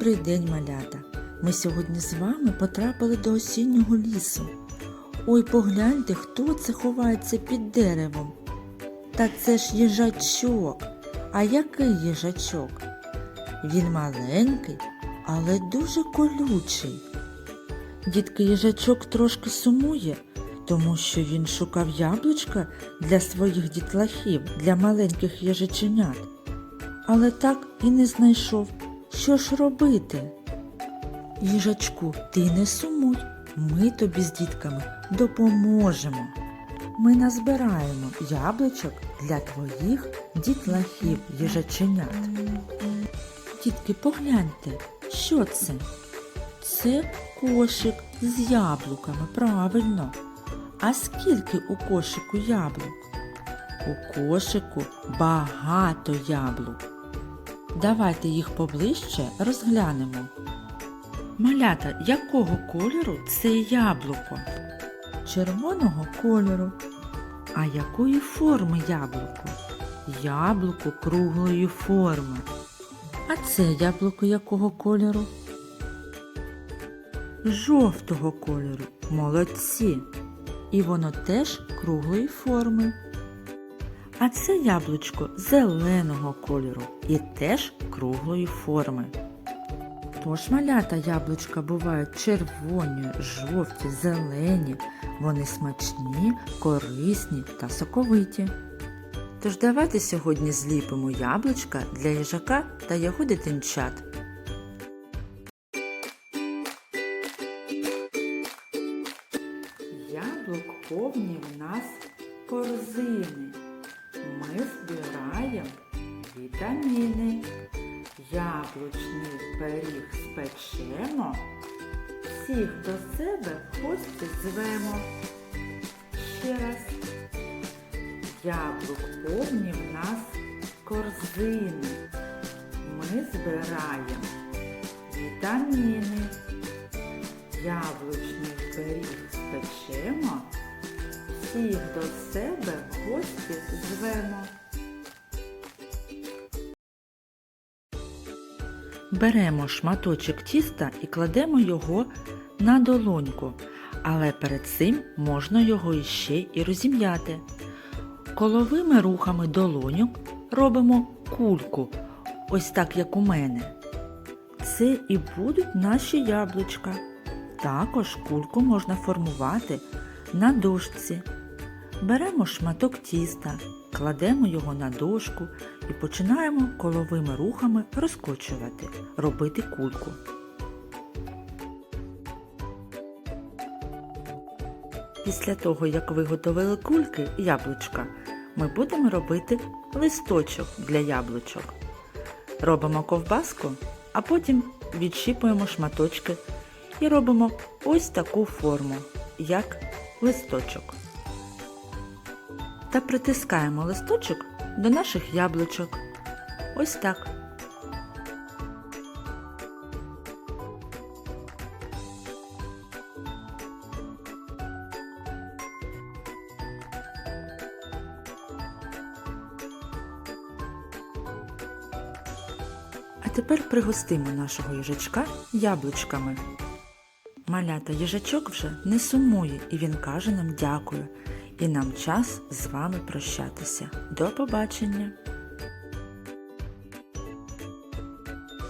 Добрий день, малята! Ми сьогодні з вами потрапили до осіннього лісу. Ой, погляньте, хто це ховається під деревом. Та це ж їжачок. А який їжачок? Він маленький, але дуже колючий. Дітки їжачок трошки сумує, тому що він шукав яблучка для своїх дітлахів, для маленьких їжаченят. Але так і не знайшов. Що ж робити? Їжачку, ти не сумуй, ми тобі з дітками допоможемо. Ми назбираємо яблучок для твоїх дітлахів їжаченят. Дітки, погляньте, що це? Це кошик з яблуками, правильно. А скільки у кошику яблук? У кошику багато яблук. Давайте їх поближче розглянемо. Малята, якого кольору це яблуко? Червоного кольору. А якої форми яблуко? Яблуко круглої форми. А це яблуко якого кольору? Жовтого кольору. Молодці. І воно теж круглої форми. А це яблучко зеленого кольору і теж круглої форми. Тож малята яблучка бувають червоні, жовті, зелені, вони смачні, корисні та соковиті. Тож давайте сьогодні зліпимо яблучка для їжака та його дитинчат. Яблук повні в нас корзини. Ми збираємо вітаміни. Яблучний пиріг спечемо, всіх до себе в гості звемо. Ще раз. Яблук повні в нас корзини. Ми збираємо вітаміни. Яблучний пиріг спечемо, всіх до себе гості звемо. Беремо шматочок тіста і кладемо його на долоньку, але перед цим можна його іще і розім'яти. Коловими рухами долоньок робимо кульку, ось так як у мене. Це і будуть наші яблучка. Також кульку можна формувати на дошці. Беремо шматок тіста, кладемо його на дошку і починаємо коловими рухами розкочувати, робити кульку. Після того, як виготовили кульки яблучка, ми будемо робити листочок для яблучок. Робимо ковбаску, а потім відщіпуємо шматочки і робимо ось таку форму, як листочок. Та притискаємо листочок до наших яблучок. Ось так. А тепер пригостимо нашого їжачка яблучками. Малята їжачок вже не сумує, і він каже нам дякую. І нам час з вами прощатися. До побачення!